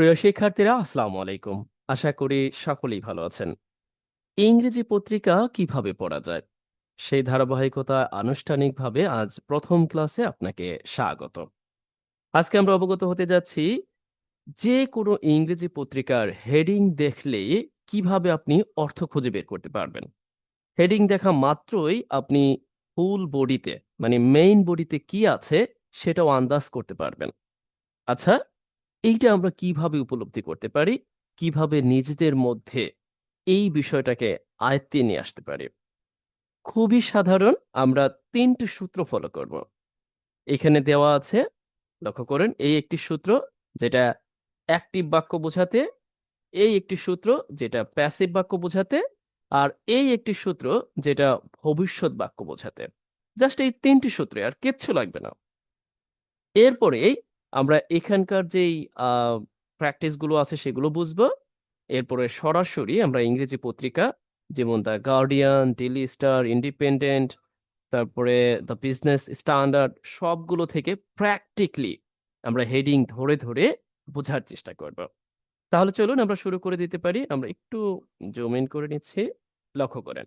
প্রিয় শিক্ষার্থীরা, আসসালামু আলাইকুম। আশা করি সকলেই ভালো আছেন। ইংরেজি পত্রিকা কীভাবে পড়া যায়? সেই ধারাবাহিকতা আনুষ্ঠানিকভাবে আজ প্রথম ক্লাসে আপনাকে স্বাগত। আজকে আমরা অবগত হতে যাচ্ছি, যে কোনো ইংরেজি পত্রিকার হেডিং দেখলে কীভাবে আপনি অর্থ খুঁজে বের করতে পারবেন। হেডিং দেখা মাত্রই আপনি ফুল বডিতে মানে মেইন বডিতে কি আছে সেটাও আন্দাজ করতে পারবেন। আচ্ছা এইটা আমরা কীভাবে উপলব্ধি করতে পারি? কীভাবে নিজেদের মধ্যে এই বিষয়টাকে আয়ত্তে নিয়ে আসতে পারি? খুবই সাধারণ, আমরা তিনটি সূত্র ফলো করব। এখানে দেওয়া আছে, লক্ষ্য করেন, এই একটি সূত্র যেটা অ্যাক্টিভ বাক্য বোঝাতে, এই একটি সূত্র যেটা প্যাসিভ বাক্য বোঝাতে, আর এই একটি সূত্র যেটা ভবিষ্যৎ বাক্য বোঝাতে। জাস্ট এই তিনটি সূত্রে আর কিচ্ছু লাগবে না। এরপরেই আমরা এখানকার যেই প্র্যাকটিসগুলো আছে সেগুলো বুঝব। এরপরে সরাসরি আমরা ইংরেজি পত্রিকা, যেমন the Guardian Daily Star, Independent, তারপরে দ্য বিজনেস স্ট্যান্ডার্ড, সবগুলো থেকে প্র্যাকটিক্যালি আমরা হেডিং ধরে ধরে বোঝার চেষ্টা করব। তাহলে চলুন আমরা শুরু করে দিতে পারি। আমরা একটু জুম ইন করে নিচ্ছি। লক্ষ্য করেন।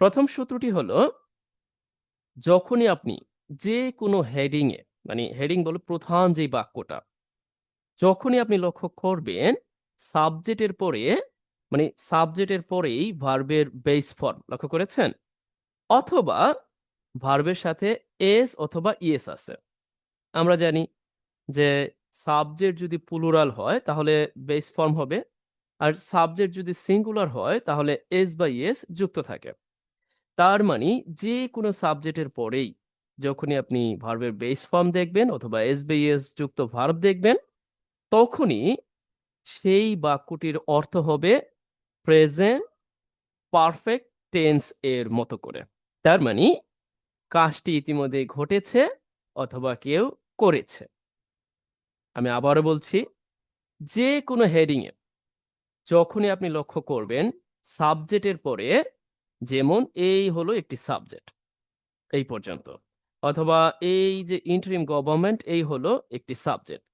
প্রথম সূত্রটি হলো, যখনই আপনি যে কোনো হেডিং এ মানে হেডিং বলো প্রধান যে বাক্যটা। যখনই আপনি লক্ষ্য করবেন সাবজেক্টের পরে মানে সাবজেক্টের পরেই ভার্বের বেস ফর্ম লক্ষ্য করেছেন? অথবা ভার্বের সাথে এস অথবা ইএস আছে। আমরা জানি যে সাবজেক্ট যদি প্লুরাল হয়, তাহলে বেস ফর্ম হবে। আর সাবজেক্ট যদি সিঙ্গুলার হয়, তাহলে এস বা ইএস যুক্ত থাকে। তার মানে যে কোনো সাবজেক্টের পরেই যখনই আপনি ভার্বের বেস ফর্ম দেখবেন অথবা এস বা ইএস যুক্ত ভার্ব দেখবেন, তখনই সেই বাক্যটির অর্থ হবে প্রেজেন্ট পারফেক্ট টেন্স এর মতো করে। তার মানে কাজটি ইতিমধ্যে ঘটেছে অথবা কেউ করেছে। আমি আবারও বলছি, যে কোনো হেডিং এ যখনই আপনি লক্ষ্য করবেন সাবজেক্টের পরে যেমন এই হলো একটি সাবজেক্ট এই পর্যন্ত। অথবা এই যে ইন্টারিম গভর্নমেন্ট এই হলো একটি সাবজেক্ট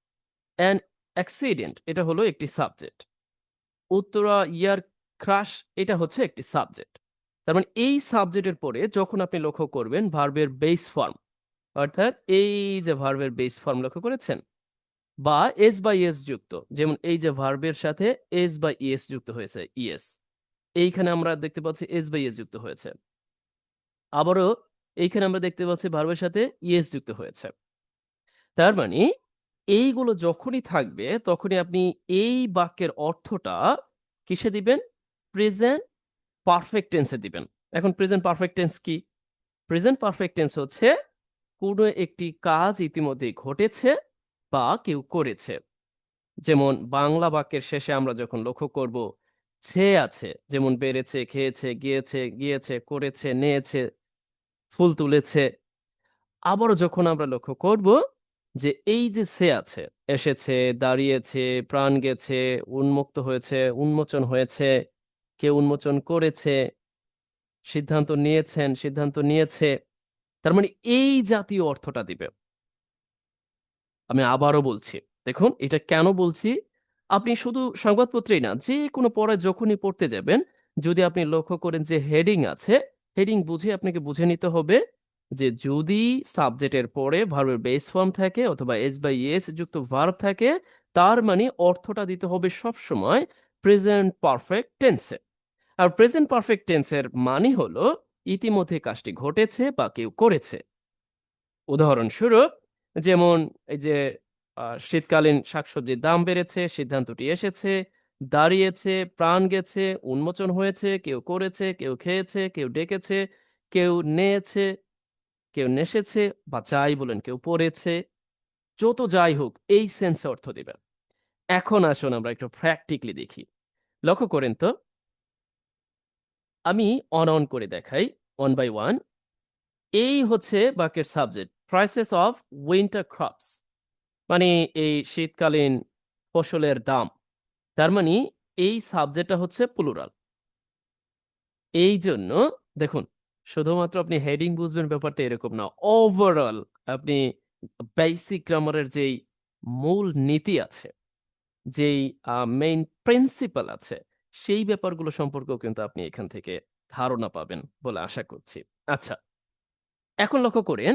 অ্যান্ড অ্যাক্সিডেন্ট এটা হলো একটি সাবজেক্ট উত্তরা ইয়ার ক্রাশ এটা হচ্ছে একটি সাবজেক্ট তার মানে এই সাবজেক্টের পরে যখন আপনি লক্ষ্য করবেন ভার্বের বেস ফর্ম অর্থাৎ এই যে ভার্বের বেস ফর্ম লক্ষ্য করেছেন, বা এস বা ইএস যুক্ত, যেমন এই যে ভার্বের সাথে এস বা ইএস যুক্ত হয়েছে ইএস এইখানে আমরা দেখতে পাচ্ছি এস বা ইএস যুক্ত হয়েছে। আবারও এইখানে আমরা দেখতে পাচ্ছি ভার্বের সাথে ইএস যুক্ত হয়েছে। তার মানে এইগুলো যখনই থাকবে, তখনই আপনি এই বাক্যের অর্থটা কিসে দিবেন? প্রেজেন্ট পারফেক্ট টেন্সে দিবেন। এখন প্রেজেন্ট পারফেক্ট টেন্স কি? প্রেজেন্ট পারফেক্ট টেন্স হচ্ছে কোনো একটি কাজ ইতিমধ্যে ঘটেছে বা কেউ করেছে। যেমন বাংলা বাক্যের শেষে আমরা যখন লক্ষ্য করব, ছে আছে। যেমন বেড়েছে, খেয়েছে, গিয়েছে গিয়েছে, করেছে, নিয়েছে ফুল তুলেছে। আবারও যখন আমরা লক্ষ্য করব যে এই যে সে আছে, এসেছে, দাঁড়িয়েছে, প্রাণ গেছে, উন্মুক্ত হয়েছে, উন্মোচন হয়েছে কেউ উন্মোচন করেছে, সিদ্ধান্ত নিয়েছেন, সিদ্ধান্ত নিয়েছে, তার মানে এই জাতীয় অর্থটা দিবে। আমি আবারও বলছি, দেখুন, এটা কেন বলছি? আপনি শুধু সংবাদপত্রেই না যে কোনো পড়ায় যখনই পড়তে যাবেন, যদি আপনি লক্ষ্য করেন যে হেডিং আছে হেডিং বুঝে আপনাকে বুঝে নিতে হবে যে যদি সাবজেক্টের পরে ভার্বের বেস ফর্ম থাকে অথবা এস বাই এস যুক্ত ভার্ব থাকে, তার মানে অর্থটা দিতে হবে সব সময় প্রেজেন্ট পারফেক্ট টেন্সে আর প্রেজেন্ট পারফেক্ট টেন্সের মানে হলো ইতিমধ্যে কাজটি ঘটেছে বা কেউ করেছে। উদাহরণস্বরূপ, যেমন এই যে শীতকালীন শাকসবজির দাম বেড়েছে, সিদ্ধান্তটি এসেছে দাঁড়িয়েছে, প্রাণ গেছে, উন্মোচন হয়েছে, কেউ করেছে, কেউ খেয়েছে, কেউ ডেকেছে, কেউ নেয়েছে, কেউ নেশেছে বা যাই বলেন কেউ পড়েছে, যত যাই হোক এই সেন্সে অর্থ দিবেন। এখন আসুন আমরা একটু প্র্যাকটিক্যালি দেখি। লক্ষ্য করেন তো। আমি অন অন করে দেখাই ওয়ান বাই ওয়ান এই হচ্ছে বাকের subject prices of winter crops মানে এই শীতকালীন ফসলের দাম। তার মানে এই সাবজেক্টটা হচ্ছে প্লুরাল এই জন্য দেখুন শুধুমাত্র আপনি হেডিং বুঝবেন ব্যাপারটা এরকম না ওভারঅল আপনি বেসিক গ্রামারের যেই মূল নীতি আছে যেই মেইন প্রিন্সিপাল আছে, সেই ব্যাপারগুলো সম্পর্কেও কিন্তু আপনি এখান থেকে ধারণা পাবেন বলে আশা করছি। আচ্ছা। এখন লক্ষ্য করেন,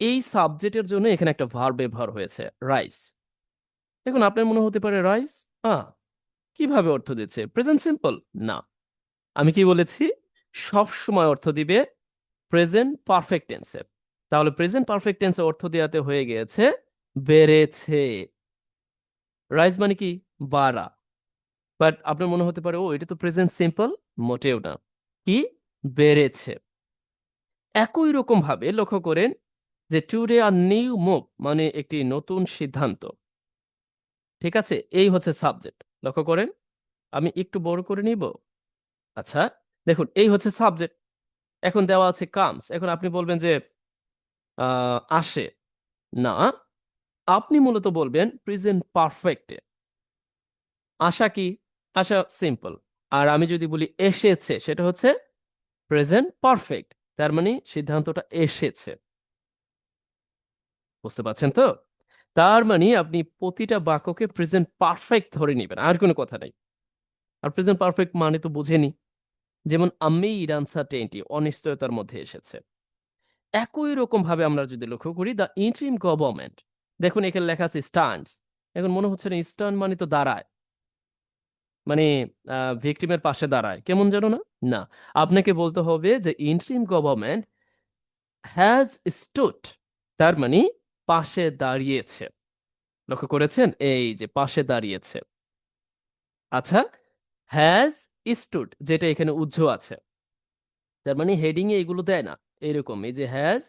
এই সাবজেক্টের জন্য এখানে একটা ভার ব্যবহার হয়েছে, রাইস। দেখুন আপনার মনে হতে পারে রাইস? আ কীভাবে অর্থ দিচ্ছে? Present simple? না। আমি কি বলেছি? সবসময় অর্থ দিবে প্রেজেন্ট পারফেক্ট টেন্সে। তাহলে প্রেজেন্ট পারফেক্ট টেন্সে অর্থ দেওয়াতে হয়ে গিয়েছে বেড়েছে। রাইজ মানে কি? বাড়া। বাট আপনার মনে হতে পারে, ও এটা তো প্রেজেন্ট সিম্পল? মোটেও না। কি? বেড়েছে। একই রকম ভাবে লক্ষ্য করেন যে টুডে আর নিউ মুভ মানে একটি নতুন সিদ্ধান্ত। ঠিক আছে? এই হচ্ছে সাবজেক্ট। লক্ষ্য করেন। আমি একটু বড় করে নিব? আচ্ছা, দেখুন এই হচ্ছে সাবজেক্ট। এখন দেওয়া আছে কামস। এখন আপনি বলবেন যে আসে। না, আপনি মূলত বলবেন প্রেজেন্ট পারফেক্ট আশা কি? আশা সিম্পল। আর আমি যদি বলি এসেছে সেটা হচ্ছে প্রেজেন্ট পারফেক্ট। তার মানে সিদ্ধান্তটা এসেছে। বুঝতে পারছেন তো? তার মানে আপনি প্রতিটা বাক্যকে প্রেজেন্ট পারফেক্ট ধরে নিবেন। আর কোনো কথা নাই। আর প্রেজেন্ট পারফেক্ট মানে তো বুঝেনি। যেমন আমি আমির আনসার্টেইনটি অনিশ্চয়তার মধ্যে এসেছে। একই রকমভাবে আমরা যদি লক্ষ্য করি দ্য ইন্টারিম গভর্নমেন্ট দেখুন এখানে লেখা আছে স্ট্যান্ডস। এখন মনে হচ্ছে না স্ট্যান্ড মানে তো দাঁড়ায়। মানে ভিকটিমের পাশে দাঁড়ায়। কেমন যেন না? না। আপনাকে বলতে হবে যে ইন্ট্রিম গভর্নমেন্ট হ্যাজ স্টুড তার মানে পাশে দাঁড়িয়েছে। লক্ষ্য করেছেন? এই যে পাশে দাঁড়িয়েছে। আচ্ছা, হ্যাজ স্টুড যেটা এখানে উহ্য আছে। তার মানে হেডিং এ এগুলো দেয় না। এরকম এই যে হ্যাজ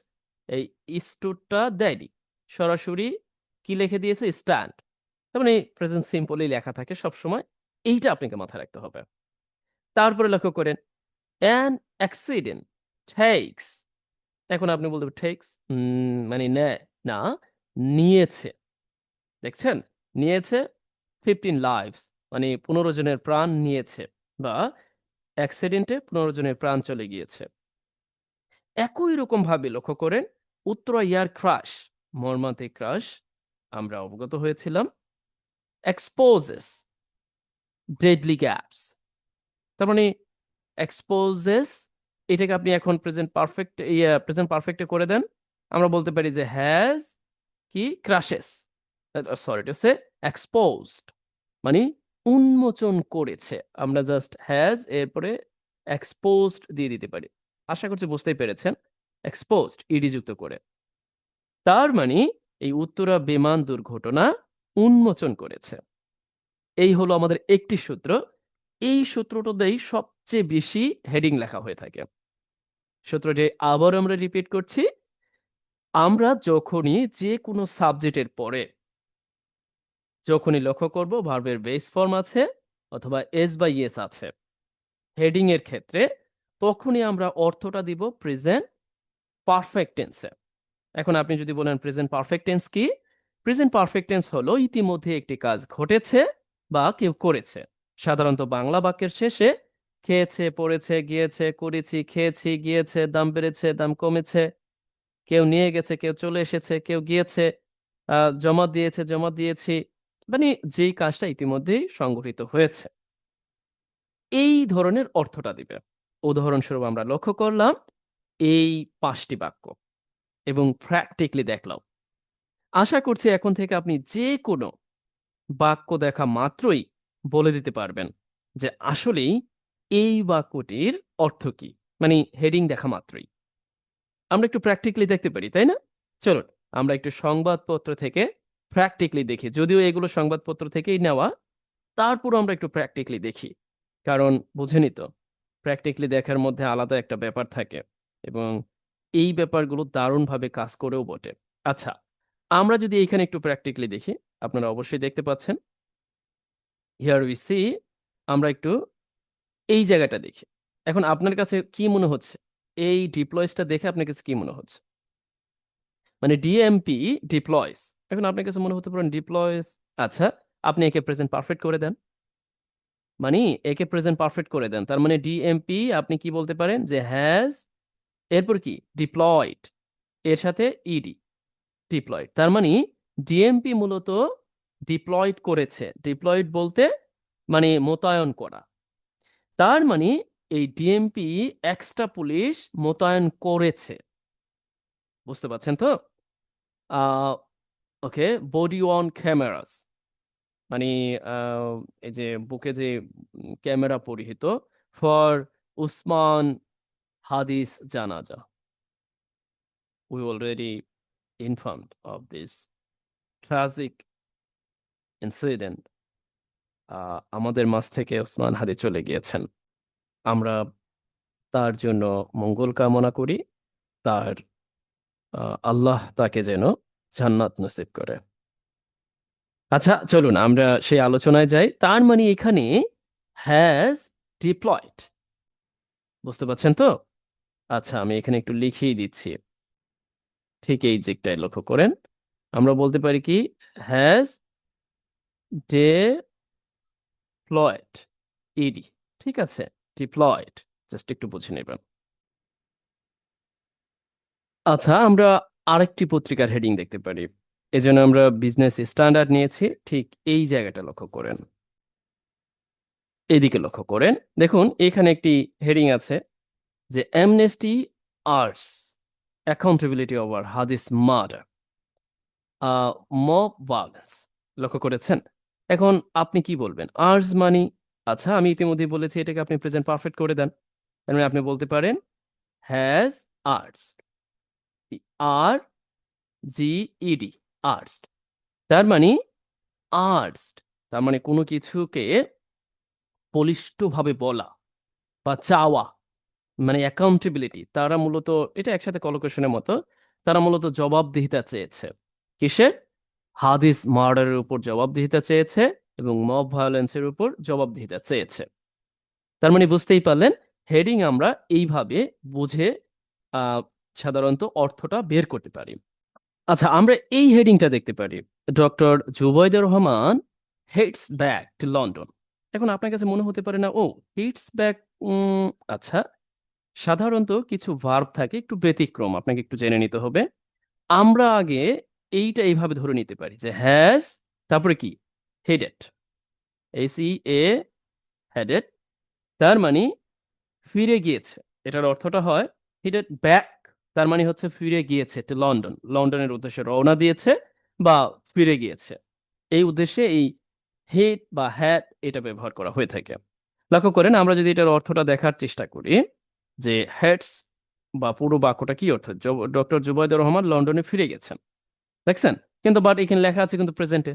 এই স্টুডটা দেয়নি। সরাসরি কি লিখে দিয়েছে? স্ট্যান্ড। তার মানে প্রেজেন্ট সিম্পলই লেখা থাকে সবসময়। এইটা আপনাকে মাথায় রাখতে হবে। তারপরে লক্ষ্য করেন অ্যান অ্যাক্সিডেন্ট টেকস এখন আপনি বলতে উম মানে নেয় না, নিয়েছে। দেখছেন? নিয়েছে 15 লাইভস মানে 15 জনের প্রাণ নিয়েছে বা অ্যাক্সিডেন্টে 15 জনের প্রাণ চলে গিয়েছে। একই রকমভাবে লক্ষ্য করেন, উত্তরা এয়ার ক্রাশ মর্মান্তিক ক্রাশ আমরা অবগত হয়েছিলাম। এক্সপোজেস ডেডলি গ্যাপস তার মানে এক্সপোজেস এটাকে আপনি এখন প্রেজেন্ট পারফেক্ট ইয়া প্রেজেন্ট পারফেক্টে করে দেন। আমরা বলতে পারি যে হ্যাজ কি crashes sorry to say exposed মানে উন্মোচন করেছে। আমরা জাস্ট হ্যাজ এরপরে এক্সপোজড দিয়ে দিতে পারি। আশা করছি বুঝতেই পেরেছেন। এক্সপোজড ইডি যুক্ত করে। তার মানে এই উত্তরা বিমান দুর্ঘটনা উন্মোচন করেছে। এই হলো আমাদের একটি সূত্র। এই সূত্রটাতেই সবচেয়ে বেশি হেডিং লেখা হয়ে থাকে। সূত্রটি আবার আমরা রিপিট করছি। আমরা যখনই যেকোনো সাবজেক্টের পরে যখনই লক্ষ্য করব ভার্বের বেস ফর্ম আছে অথবা এস বা ইয়েস আছে। হেডিং এর ক্ষেত্রে তখনই আমরা অর্থটা দিব প্রেজেন্ট পারফেক্ট টেন্সে। এখন আপনি যদি বলেন প্রেজেন্ট পারফেক্ট টেন্স কি? প্রেজেন্ট পারফেক্ট টেন্স হলো ইতিমধ্যে একটি কাজ ঘটেছে বা কেউ করেছে। সাধারণত বাংলা বাক্যের শেষে খেয়েছে, পড়েছে, গিয়েছে, করেছি, খেয়েছি, গিয়েছে, দাম বেড়েছে, দাম কমেছে, কেউ নিয়ে গেছে, কেউ চলে এসেছে, কেউ গিয়েছে, জমা দিয়েছে, জমা দিয়েছি। মানে যেই কাজটা ইতিমধ্যেই সংগঠিত হয়েছে। এই ধরনের অর্থটা দিবে। উদাহরণস্বরূপ আমরা লক্ষ্য করলাম এই ৫ টি বাক্য এবং প্র্যাকটিক্যালি দেখলাম। আশা করছি এখন থেকে আপনি যেকোনো বাক্য দেখা মাত্রই বলে দিতে পারবেন যে আসলেই এই বাক্যটির অর্থ কি? মানে হেডিং দেখা মাত্রই। আমরা একটু প্র্যাকটিক্যালি দেখতে পারি, তাই না? চলুন আমরা একটু সংবাদপত্র থেকে প্র্যাকটিক্যালি দেখি। যদিও এগুলো সংবাদপত্র থেকেই নেওয়া, তারপরও আমরা একটু প্র্যাকটিক্যালি দেখি। কারণ বুঝেনই তো প্র্যাকটিক্যালি দেখার মধ্যে আলাদা একটা ব্যাপার থাকে এবং এই ব্যাপারগুলো দারুণভাবে কাজ করেও বটে। আচ্ছা, আমরা যদি এইখানে একটু প্র্যাকটিক্যালি দেখি, আপনারা অবশ্যই দেখতে পাচ্ছেন। হিয়ার উই সি আমরা একটু এই জায়গাটা দেখি। এখন আপনার কাছে কি মনে হচ্ছে? এই ডিপ্লয়েস টা দেখে আপনার কাছে কি মনে হচ্ছে? মানে ডিএমপি ডিপ্লয়েস। এখন আপনার কাছে মনে হতে পারেন ডিপ্লয়েস আচ্ছা, আপনি একে প্রেজেন্ট পারফেক্ট করে দেন। মানে একে প্রেজেন্ট পারফেক্ট করে দেন। তার মানে ডিএমপি আপনি কি বলতে পারেন যে হ্যাজ এরপর কি? ডিপ্লয়েড এর সাথে ইডি ডিপ্লয়েড। তার মানে ডিএমপি মূলত ডিপ্লয়েড করেছে ডিপ্লয়েড বলতে মানে মোতায়েন করা তার মানে এই ডিএমপি এক্সট্রা পুলিশ মোতায়েন করেছে। বুঝতে পারছেন তো? ওকে বডি অন ক্যামেরাস মানে এই যে বুকে যে ক্যামেরা পরিহিত ফর উসমান হাদিস জানাজা। Already informed of this tragic incident আহ, আমাদের মাঝ থেকে ওসমান হাদি চলে গিয়েছেন। আমরা তার জন্য মঙ্গল কামনা করি। তার আল্লাহ তাকে যেন জান্নাত নসিব করে। আচ্ছা চলুন আমরা সেই আলোচনায় যাই। তার মানে এখানে হ্যাজ ডিপ্লয়েড বুঝতে পারছেন তো? আচ্ছা আমি এখানে একটু লিখিয়ে দিচ্ছি। ঠিক এই দিকটায় লক্ষ্য করেন। আমরা বলতে পারি কি? হ্যাজ ডিপ্লয়েড ইডি ঠিক আছে? ডিপ্লয়েড জাস্ট একটু বুঝে নেবেন। আচ্ছা আমরা আরেকটি পত্রিকার হেডিং দেখতে পারি। এজন্য আমরা বিজনেস স্ট্যান্ডার্ড নিয়েছি। ঠিক এই জায়গাটা লক্ষ্য করেন। এইদিকে লক্ষ্য করেন। দেখুন, এখানে একটি হেডিং আছে যে Amnesty arts accountability over Hadi's murder mob violence লক্ষ্য করেছেন? এখন আপনি কি বলবেন? আর্টস মানি আচ্ছা আমি ইতিমধ্যে বলেছি এটাকে আপনি প্রেজেন্ট পারফেক্ট করে দেন। তার মানে আপনি বলতে পারেন হ্যাজ আর্টস আর জি ইডি আর্টস তার মানে আর্টস তার মানে কোনো কিছুকে বলিষ্ঠভাবে বলা বা চাওয়া মানে অ্যাকাউন্টেবিলিটি তারা মূলত, এটা একসাথে কলোকেশনের মতো, তারা মূলত জবাবদিহিতা চেয়েছে। কিসের? হাদিস মার্ডারের উপর জবাবদিহিতা চেয়েছে। এবং মব ভায়োলেন্সের উপর জবাবদিহিতা চেয়েছে। তার মানে বুঝতেই পারলেন হেডিং আমরা এইভাবে বুঝে সাধারণত অর্থটা বের করতে পারি। আচ্ছা আমরা এই হেডিংটা দেখতে পারি। Doctor Zubaidur Rahman heads back to London এখন আপনার কাছে মনে হতে পারে না, ও হেডস ব্যাক আচ্ছা। সাধারণত কিছু ভার্ব থাকে, একটু ব্যতিক্রম, আপনাকে একটু জেনে নিতে হবে। আমরা আগে এইটা এইভাবে ধরে নিতে পারি যে হ্যাজ তারপরে কি? Headed S E A headed তার মানে ফিরে গিয়েছে এটার অর্থটা হয় হেডেড ব্যাক তার মানে হচ্ছে ফিরে গিয়েছে লন্ডন। লন্ডনের উদ্দেশ্যে রওনা দিয়েছে বা ফিরে গিয়েছে। এই উদ্দেশ্যে এই হেড বা হ্যাড এটা ব্যবহার করা হয়ে থাকে। লক্ষ্য করেন, আমরা যদি এটার অর্থটা দেখার চেষ্টা করি যে হেডস বা পুরো বাক্যটা কি অর্থ? ডক্টর জুবাইদুর রহমান লন্ডনে ফিরে গেছেন। দেখছেন? কিন্তু বাট এখানে লেখা আছে কিন্তু প্রেজেন্টে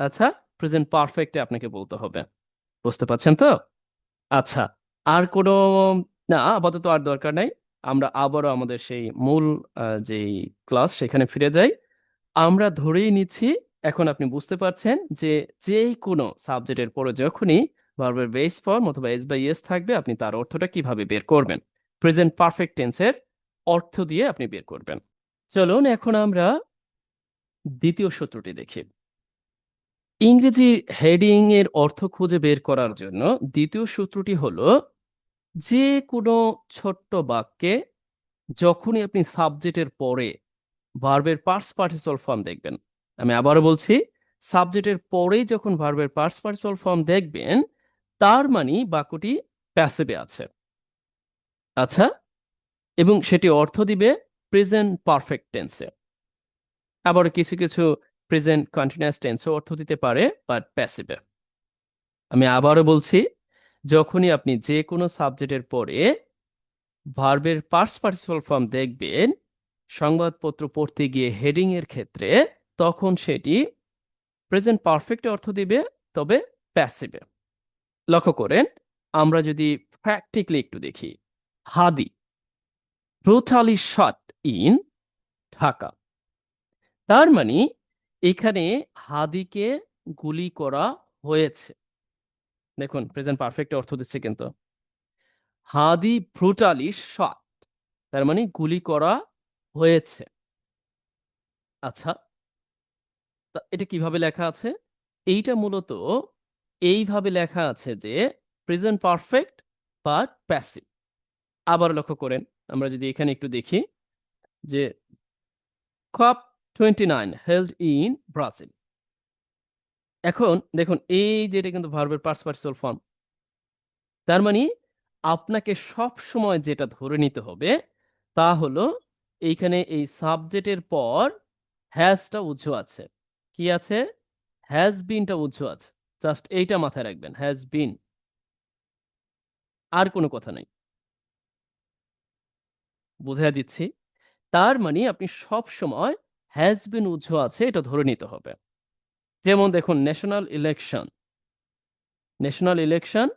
আচ্ছা প্রেজেন্ট পারফেক্টে আপনাকে বলতে হবে। বুঝতে পারছেন তো? আচ্ছা আর কোনো, না, আপাতত আর দরকার নাই। আমরা আবারও আমাদের সেই মূল যেই ক্লাস সেখানে ফিরে যাই। আমরা ধরেই নিচ্ছি, এখন আপনি বুঝতে পারছেন যে যে কোনো সাবজেক্টের পরে যখনই ভার্বের বেস ফর্ম অথবা এস বাই এস থাকবে, আপনি তার অর্থটা কীভাবে বের করবেন? প্রেজেন্ট পারফেক্ট টেন্সের অর্থ দিয়ে আপনি বের করবেন। চলুন এখন আমরা দ্বিতীয় সূত্রটি দেখি। ইংরেজি হেডিং এর অর্থ খুঁজে বের করার জন্য দ্বিতীয় সূত্রটি হলো, যে কোনো ছোট্ট বাক্যে যখনই আপনি সাবজেক্টের পরে ভার্বের পার্স পার্টিসিপাল ফর্ম দেখবেন, আমি আবারও বলছি, সাবজেক্টের পরেই যখন ভার্বের পার্স পার্টিসিপাল ফর্ম দেখবেন, তার মানে বাক্যটি প্যাসিভে আছে। আচ্ছা? এবং সেটি অর্থ দিবে প্রেজেন্ট পারফেক্ট টেন্সে। আবার কিছু কিছু প্রেজেন্ট কন্টিনিউয়াস টেন্সে অর্থ দিতে পারে বাট প্যাসিভে আমি আবারও বলছি, যখনই আপনি যে কোনো সাবজেক্টের পরে ভার্বের পার্স পার্টিসিপাল ফর্ম দেখবেন, সংবাদপত্র পড়তে গিয়ে হেডিং এর ক্ষেত্রে, তখন সেটি প্রেজেন্ট পারফেক্ট অর্থ দিবে, তবে প্যাসিভে লক্ষ্য করেন, আমরা যদি প্র্যাকটিক্যালি একটু দেখি, Hadi brutally shot in Dhaka. তার মানে এখানে হাদিকে গুলি করা হয়েছে। দেখুন প্রেজেন্ট পারফেক্ট অর্থ দিচ্ছে কিন্তু। হাদি ব্রুটালি শট তার মানে গুলি করা হয়েছে। আচ্ছা এটা কীভাবে লেখা আছে? এইটা মূলত এইভাবে লেখা আছে যে প্রেজেন্ট পারফেক্ট বাট প্যাসিভ আবার লক্ষ্য করেন, আমরা যদি এখানে একটু দেখি যে COP twenty nine held in এখন দেখুন, এই যে এটা কিন্তু ভার্বের পার্স পার্সিয়াল ফর্ম তার মানে আপনাকে সব সময় যেটা ধরে নিতে হবে তা হলো এইখানে এই সাবজেক্টের পর হ্যাজটা উজ্জ আছে। কি আছে? হ্যাজ বিনটা উজ্জ আছে। জাস্ট এইটা মাথায় রাখবেন হ্যাজ বিন আর কোনো কথা নাই। বুঝাই দিচ্ছি। তার মানে আপনি সব সময় হ্যাজ বিন উজ্জ আছে, এটা ধরে নিতে হবে। যেমন দেখুন ন্যাশনাল ইলেকশন ন্যাশনাল ইলেকশন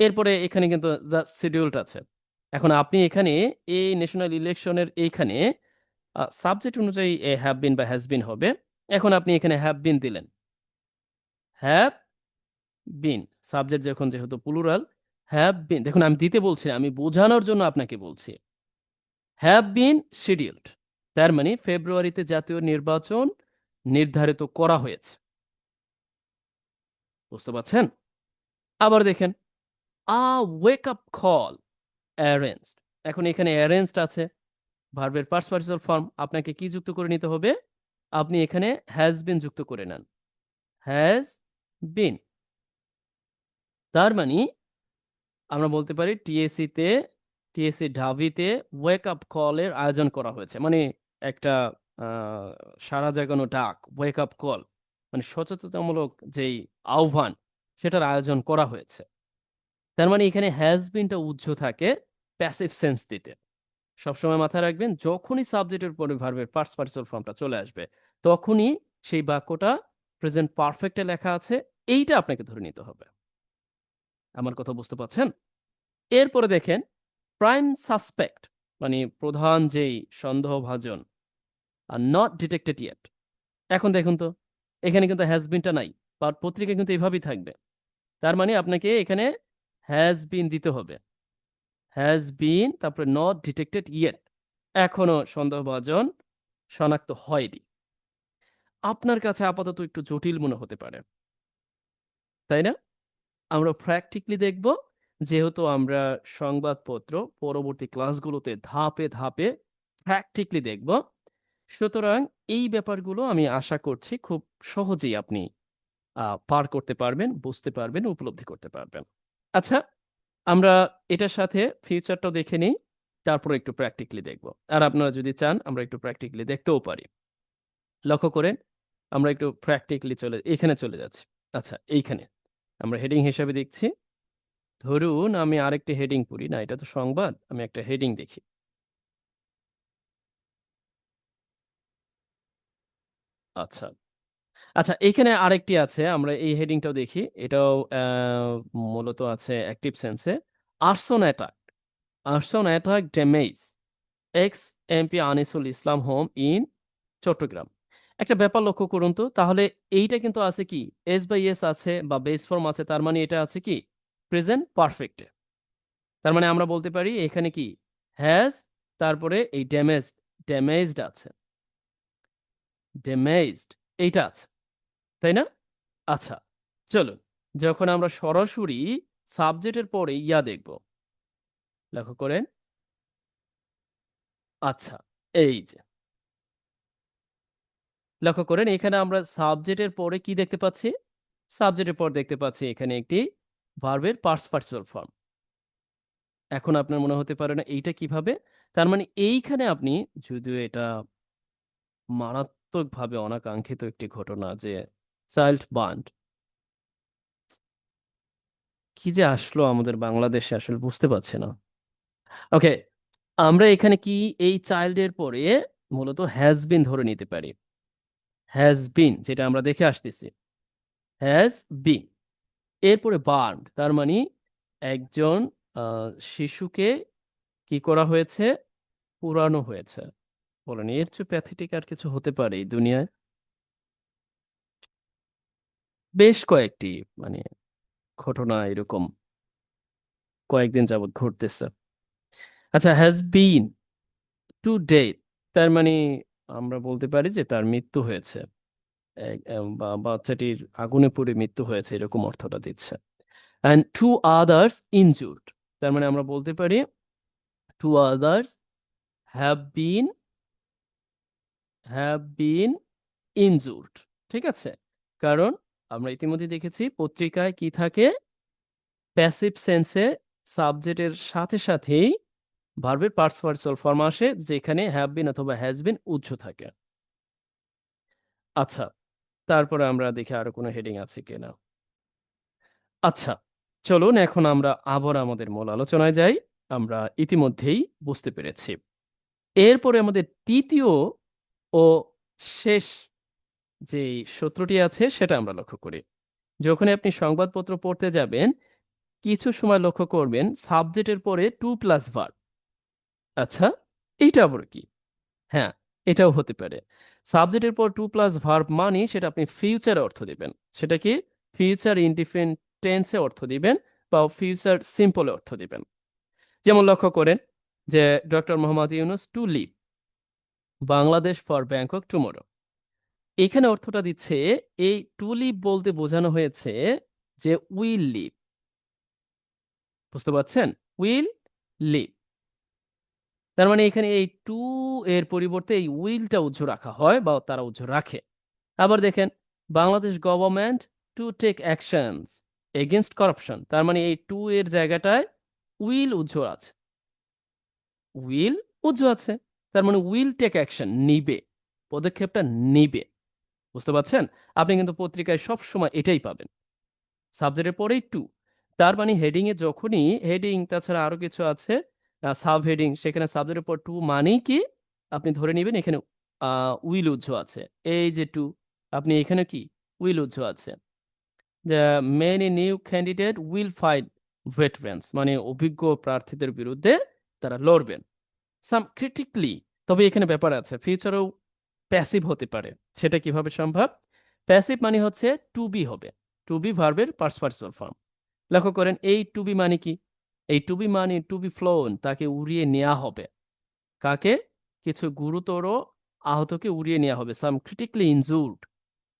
এরপরে এখানে কিন্তু যা শিডিউলড আছে। এখন আপনি এখানে এই ন্যাশনাল ইলেকশনের এইখানে সাবজেক্ট অনুযায়ী এ হ্যাভ বিন বা হ্যাজ বিন হবে। এখন আপনি এখানে হ্যাভ বিন দিলেন। হ্যাভ বিন সাবজেক্ট যখন যেহেতু প্লুরাল হ্যাভ বিন দেখুন আমি দিতে বলছি আমি বোঝানোর জন্য আপনাকে বলছি। হ্যাভ বিন শিডিউলড তার মানে ফেব্রুয়ারিতে জাতীয় নির্বাচন নির্ধারিত করা হয়েছে। বুঝতে পারছেন? আবার দেখেন, a wake up call arranged এখন এখানে অ্যারেঞ্জড আছে। ভার্বের পার্স পার্সিয়াল ফর্ম আপনাকে কি যুক্ত করে নিতে হবে? আপনি এখানে হ্যাজ বিন যুক্ত করে নেন। হ্যাজ বিন তার মানে আমরা বলতে পারি টিএসসি তে টিএসসি ঢাবিতে ওয়েক আপ কলের আয়োজন করা হয়েছে। মানে একটা সারা জাগানো ডাক ওয়েক আপ কল মানে সচেতনতামূলক যেই আহ্বান, সেটার আয়োজন করা হয়েছে। তার মানে এখানে হ্যাজ বিনটা উজ্জ থাকে প্যাসিভ সেন্স দিতে। সবসময় মাথায় রাখবেন, যখনই সাবজেক্টের পরে ভার্বের পার্স পার্সিয়াল ফর্মটা চলে আসবে, তখনই সেই বাক্যটা প্রেজেন্ট পারফেক্টে লেখা আছে, এইটা আপনাকে ধরে নিতে হবে। আমার কথা বুঝতে পারছেন? এরপরে দেখেন প্রাইম সাসপেক্ট মানে প্রধান যেই সন্দেহভাজন আর নট ডিটেক্টেড ইয়েট এখন দেখুন তো, এখানে কিন্তু হ্যাজ বিনটা নাই, বা পত্রিকা কিন্তু এইভাবেই থাকবে। তার মানে আপনাকে এখানে হ্যাজ বিন দিতে হবে। হ্যাজ বিন তারপরে নট ডিটেক্টেড ইয়েট এখনও সন্দেহভাজন শনাক্ত হয়নি। আপনার কাছে আপাতত একটু জটিল মনে হতে পারে। তাই না? আমরা প্র্যাকটিক্যালি দেখব, যেহেতু আমরা সংবাদপত্র পরবর্তী ক্লাসগুলোতে ধাপে ধাপে প্র্যাকটিক্যালি দেখব। সুতরাং এই ব্যাপারগুলো আমি আশা করছি খুব সহজেই আপনি পার করতে পারবেন, বুঝতে পারবেন, উপলব্ধি করতে পারবেন। আচ্ছা আমরা এটার সাথে ফিউচারটাও দেখে নিই, তারপর একটু প্র্যাকটিক্যালি দেখব। আর আপনারা যদি চান, আমরা একটু প্র্যাকটিক্যালি দেখতেও পারি। লক্ষ্য করেন, আমরা একটু প্র্যাকটিক্যালি চলে, এখানে চলে যাচ্ছি। আচ্ছা এইখানে। আমরা হেডিং হিসাবে দেখছি। ধরুন আমি আরেকটি হেডিং পড়ি। না, এটা তো সংবাদ। আমি একটা হেডিং দেখি। আচ্ছা। আচ্ছা এখানে আরেকটি আছে, আমরা এই হেডিংটাও দেখি। এটাও মূলত আছে অ্যাক্টিভ সেন্সে। Arson attack. Arson attack damage ex MP Anisul Islam home in Chattogram. একটা ব্যাপার লক্ষ্য করুন তো, তাহলে এইটা কিন্তু আছে কি? এস বাই এস আছে বা বেস ফর্ম আছে, তার মানে এটা আছে কি? প্রেজেন্ট পারফেক্টে তার মানে আমরা বলতে পারি এখানে কি? হ্যাজ, তারপরে এই ড্যামেজ, ড্যামেজড আছে। ড্যামেজড এইটা আছে, তাই না? আচ্ছা চলুন, যখন আমরা সরাসরি সাবজেক্টের পরে ইয়া দেখব, লক্ষ্য করেন। আচ্ছা এই যে। লক্ষ্য করেন, এখানে আমরা সাবজেক্টের পরে কি দেখতে পাচ্ছি? সাবজেক্টের পর দেখতে পাচ্ছি এখানে একটি ভার্বের পার্স পার্সিয়াল ফর্ম এখন আপনার মনে হতে পারে না এইটা কীভাবে? তার মানে এইখানে আপনি, যদিও এটা মারাত্মকভাবে অনাকাঙ্ক্ষিত একটি ঘটনা যে চাইল্ড বান্ড। কি যে আসলো আমাদের বাংলাদেশে আসলে বুঝতে পারছি না। ওকে, আমরা এখানে কি এই চাইল্ডের পরে মূলত হ্যাজ বিন ধরে নিতে পারি? হ্যাজ বিন যেটা আমরা দেখে আসতেছি। হ্যাজ বিন এরপরে বার্ন তার মানে একজন শিশুকে কি করা হয়েছে? পুরানো হয়েছে। বলেন, এর চেয়ে প্যাথেটিক আর কিছু হতে পারে এই দুনিয়ায়? বেশ কয়েকটি মানে ঘটনা এরকম কয়েকদিন যাবৎ ঘটতেছে। আচ্ছা হ্যাজ বিন টু ডেট তার মানে আমরা বলতে পারি যে তার মৃত্যু হয়েছে। বা বাচ্চাটির আগুনে পড়ে মৃত্যু হয়েছে এরকম অর্থটা দিচ্ছে। অ্যান্ড টু আদার্স ইনজুর্ড তার মানে আমরা বলতে পারি two others have been have been injured ঠিক আছে? কারণ আমরা ইতিমধ্যে দেখেছি পত্রিকায় কি থাকে? প্যাসিভ সেন্সে সাবজেক্টের সাথে সাথেই ভার্বের পার্টসোয়ার্সল ফর্ম আসে, যেখানে হ্যাভ বিন অথবা হ্যাজ বিন উজ্জ থাকে। আচ্ছা তারপরে আমরা দেখি আরও কোনো হেডিং আছে কিনা। আচ্ছা চলুন এখন আমরা আবার আমাদের মূল আলোচনায় যাই। আমরা ইতিমধ্যেই বুঝতে পেরেছি। এরপরে আমাদের তৃতীয় ও শেষ যে সূত্রটি আছে সেটা আমরা লক্ষ্য করি। যখন আপনি সংবাদপত্র পড়তে যাবেন, কিছু সময় লক্ষ্য করবেন সাবজেক্টের পরে টু প্লাস ভার্ব। আচ্ছা এইটা আবার কি? হ্যাঁ এটাও হতে পারে। সাবজেক্টের পর টু প্লাস ভার্ব মানে সেটা আপনি ফিউচারে অর্থ দিবেন। সেটা কি? ফিউচার ইনডিফিনিট টেন্সে অর্থ দিবেন বা ফিউচার সিম্পলে অর্থ দিবেন। যেমন লক্ষ্য করেন যে doctor Mohammad Yunus to leave. Bangladesh for Bangkok tomorrow. এখানে অর্থটা দিচ্ছে, এই টু লিভ বলতে বোঝানো হয়েছে যে উইল লিভ। বুঝতে পারছেন? Will leave. তার মানে এখানে এই টু এর পরিবর্তে এই উইলটা উজ্জ্ব রাখা হয় বা তারা উজ্জ্ব রাখে। আবার দেখেন, Bangladesh government to take actions against corruption. তার মানে এই টু এর জায়গাটায় উইল উজ্জ্ব আছে। উইল উজ্জ্ব আছে। তার মানে উইল টেক অ্যাকশন নিবে, পদক্ষেপটা নিবে। বুঝতে পারছেন? আপনি কিন্তু পত্রিকায় সব সময় এটাই পাবেন। সাবজেক্টের পরেই টু তার মানে হেডিং এ যখনই হেডিং তাছাড়া আরও কিছু আছে সাব হেডিং সেখানে সাবজেক্টের পর টু মানেই কি? আপনি ধরে নেবেন এখানে উইল উজ্জ্ব আছে। এই যে টু আপনি এখানে কি? উইল উজ্জ্ব আছে। যে many new candidate will fight veterans মানে অভিজ্ঞ প্রার্থীদের বিরুদ্ধে তারা লড়বেন। সাম ক্রিটিকলি তবে এখানে ব্যাপার আছে ফিউচারও প্যাসিভ হতে পারে। সেটা কীভাবে সম্ভব? প্যাসিভ মানে হচ্ছে টু বি হবে। টু বি ভার্বের পার্সপার্সল ফর্ম লক্ষ্য করেন, এই টু বি মানে কি? এই টু বি মানে টু বি ফ্লোন তাকে উড়িয়ে নেওয়া হবে। কাকে? কিছু গুরুতর আহতকে উড়িয়ে নেওয়া হবে। সাম ক্রিটিকলি ইনজুর্ড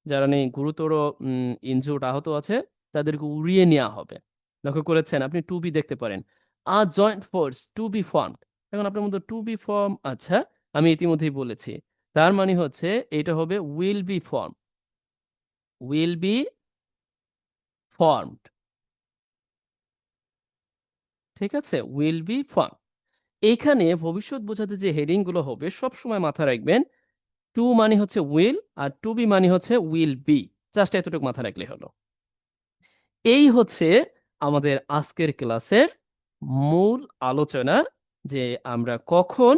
যারা নেই, গুরুতর ইনজুর্ড আহত আছে, তাদেরকে উড়িয়ে নেওয়া হবে। লক্ষ্য করেছেন, আপনি টু বি দেখতে পারেন। A joint force to be form এখন আপনার মধ্যে টু বি ফর্ম আচ্ছা আমি ইতিমধ্যেই বলেছি। তার মানে হচ্ছে এটা হবে will be form will be formed ঠিক আছে? উইল বি ফর্ম এখানে ভবিষ্যৎ বোঝাতে যে হেডিংগুলো হবে, সব সময় মাথা রাখবেন টু মানে হচ্ছে উইল আর টু বি মানে হচ্ছে উইল বি জাস্ট এতটুকু মাথা রাখলে হলো। এই হচ্ছে আমাদের আজকের ক্লাসের মূল আলোচনা। যে আমরা কখন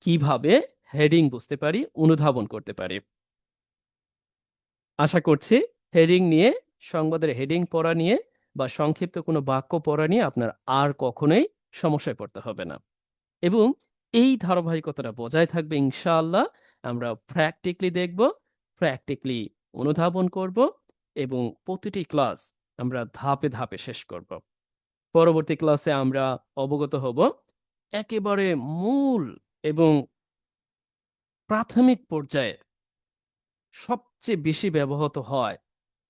কীভাবে হেডিং বুঝতে পারি, অনুধাবন করতে পারি। আশা করছি হেডিং নিয়ে, সংবাদের হেডিং পড়া নিয়ে বা সংক্ষিপ্ত কোনো বাক্য পড়া নিয়ে আপনার আর কখনোই সমস্যায় পড়তে হবে না। এবং এই ধারাবাহিকতাটা বজায় থাকবে ইনশাআল্লাহ, আমরা প্র্যাকটিক্যালি দেখব প্র্যাকটিক্যালি অনুধাবন করব এবং প্রতিটি ক্লাস আমরা ধাপে ধাপে শেষ করব। পরবর্তী ক্লাসে আমরা অবগত হব একেবারে মূল এবং প্রাথমিক পর্যায়ে সবচেয়ে বেশি ব্যবহৃত হয়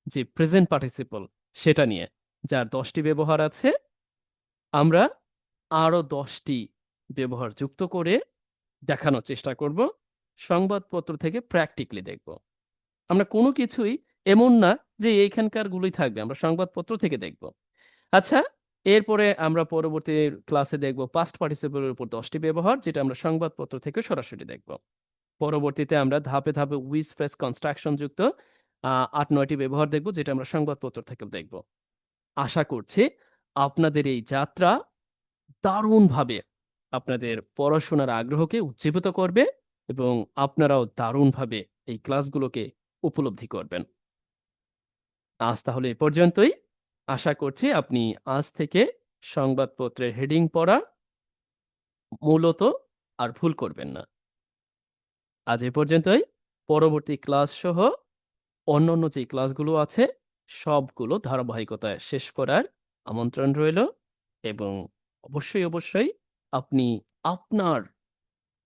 যে প্রেজেন্ট পার্টিসিপল সেটা নিয়ে। যার দশটি ব্যবহার আছে, আমরা আরও দশটি ব্যবহার যুক্ত করে দেখানোর চেষ্টা করব। সংবাদপত্র থেকে প্র্যাকটিক্যালি দেখব। আমরা কোনো কিছুই এমন না যে এইখানকার গুলোই থাকবে, আমরা সংবাদপত্র থেকে দেখব। আচ্ছা এরপরে আমরা পরবর্তী ক্লাসে দেখব পাস্ট পার্টিসিপেলের উপর দশটি ব্যবহার, যেটা আমরা সংবাদপত্র থেকে সরাসরি দেখব। পরবর্তীতে আমরা ধাপে ধাপে উইস ফ্রেস কনস্ট্রাকশন যুক্ত আট, নয়টি ব্যবহার দেখব, যেটা আমরা সংবাদপত্র থেকে দেখব। আশা করছি আপনাদের এই যাত্রা দারুণভাবে আপনাদের পড়াশোনার আগ্রহকে উজ্জীবিত করবে এবং আপনারাও দারুণভাবে এই ক্লাসগুলোকে উপলব্ধি করবেন। আজ তাহলে এ পর্যন্তই। আশা করছি আপনি আজ থেকে সংবাদপত্রের হেডিং পড়া মূলত আর ভুল করবেন না। আজ এ পর্যন্তই। পরবর্তী ক্লাস সহ অন্যান্য যে ক্লাসগুলো আছে, সবগুলো ধারাবাহিকতায় শেষ করার আমন্ত্রণ রইল এবং অবশ্যই অবশ্যই আপনি আপনার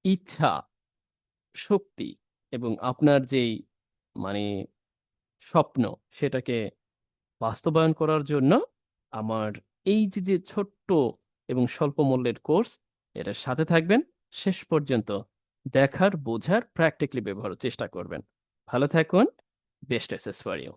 ইচ্ছা, শক্তি এবং আপনার যেই মানে স্বপ্ন সেটাকে বাস্তবায়ন করার জন্য আমার এই যে যে ছোট্ট এবং স্বল্প মূল্যের কোর্স, এটার সাথে থাকবেন। শেষ পর্যন্ত দেখার, বোঝার প্র্যাকটিক্যালি ব্যবহারের চেষ্টা করবেন। ভালো থাকুন। Best essays for you